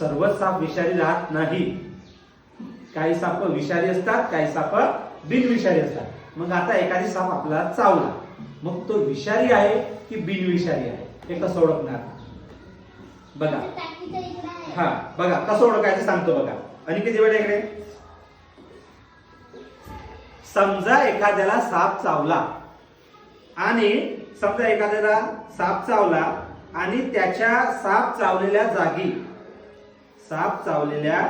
सर्व साप विषारी राहत नाही. काही साप विषारी असतात काही साप बिनविषारी असतात. मग आता एखादी साप आपल्याला चावला. मग तो विषारी आहे की बिनविषारी आहे? हे कसं ओळखणार? बघा. हा बघा कसं ओळखायचं सांगतो बघा. आणि किती वेळ इकडे. समजा एखाद्याला साप चावला आणि समजा एखाद्याला साप चावला आणि त्याच्या साप चावलेल्या जागी साप चावलेल्या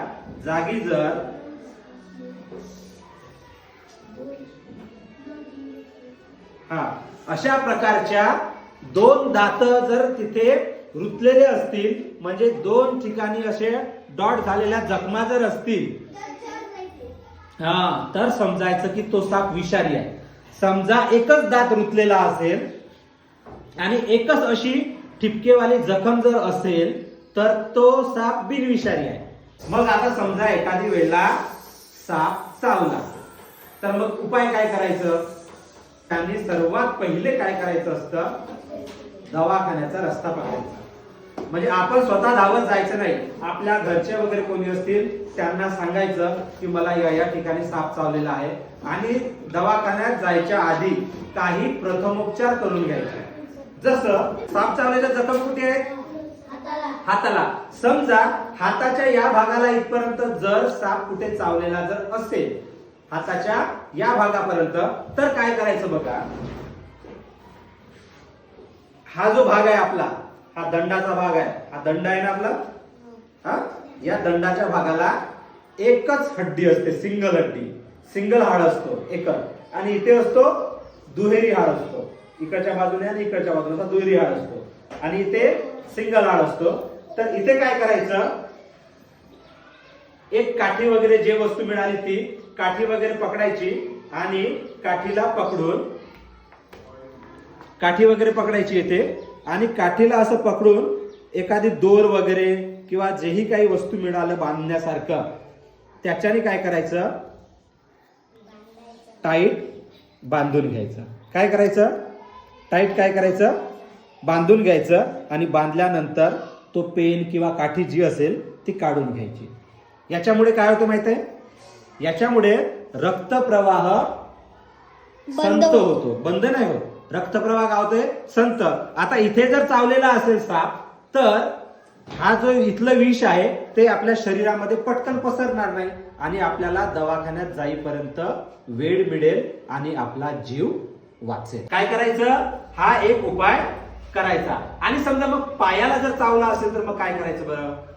जागी जर हा अशा प्रकारच्या दोन दात जर तिथे रुतलेले असतील म्हणजे दोन ठिकाणी असे डॉट झालेल्या जखमा जर असतील हा तर समजायचं की तो साप विषारी आहे. समजा एकच दात रुतलेला असेल आणि एकच अशी ठिपकेवाली जखम जर असेल तर तो साप बिनविषारी आहे. मग आता समजा एखादी वेळेला साप चावला. तर मग उपाय काय करायचं? त्यांनी सर्वात पहिले काय करायचं असतं? दवाखान्याचा रस्ता पकडायचा म्हणजे आपण स्वतः धावत जायचं नाही. आपल्या घरचे वगैरे कोणी असतील त्यांना सांगायचं की मला या या ठिकाणी साप चावलेला आहे. आणि दवाखान्यात जायच्या आधी काही प्रथमोपचार करून घ्यायचे. जसं साप चावलेल्या जखम कुठे आहेत हाताला. समजा हाताच्या या भागाला इथपर्यंत जर साप कुठे चावलेला जर असेल हाताच्या या भागापर्यंत तर काय करायचं बघा? हा जो भाग आहे आपला हा दंडाचा भाग आहे. हा दंड आहे ना आपला? हा? या दंडाच्या भागाला एकच हड्डी असते सिंगल हड्डी. सिंगल हाड असतो एकच. आणि इथे असतो दुहेरी हाड असतो. इकडच्या बाजूने आणि इकडच्या बाजूने दुहेरी हाड असतो. आणि इथे सिंगल हाड असतो. तर इथे काय करायचं? एक काठी वगैरे जे वस्तू मिळाली ती काठी वगैरे पकडायची आणि काठीला पकडून काठी वगैरे पकडायची येते आणि काठीला असं पकडून एखादी दोर वगैरे किंवा जेही काही वस्तू मिळालं बांधण्यासारखं त्याच्याने काय करायचं? टाईट बांधून घ्यायचं. काय करायचं? टाईट काय करायचं? बांधून घ्यायचं आणि बांधल्यानंतर तो पेन किंवा काठी जी असेल ती काढून घ्यायची. याच्यामुळे काय होतं माहीत आहे? याच्यामुळे रक्तप्रवाह संत होतो. होतो. बंद नाही होत. रक्तप्रवाह काय होतोय? संत आता इथे जर चावलेला असेल साप तर हा जो इथलं विष आहे ते आपल्या शरीरामध्ये पटकन पसरणार नाही आणि आपल्याला दवाखान्यात जाईपर्यंत वेळ मिळेल आणि आपला जीव वाचेल. काय करायचं? हा एक उपाय करायचा. आणि समजा मग पायाला जर चावला असेल तर मग काय करायचं बरं?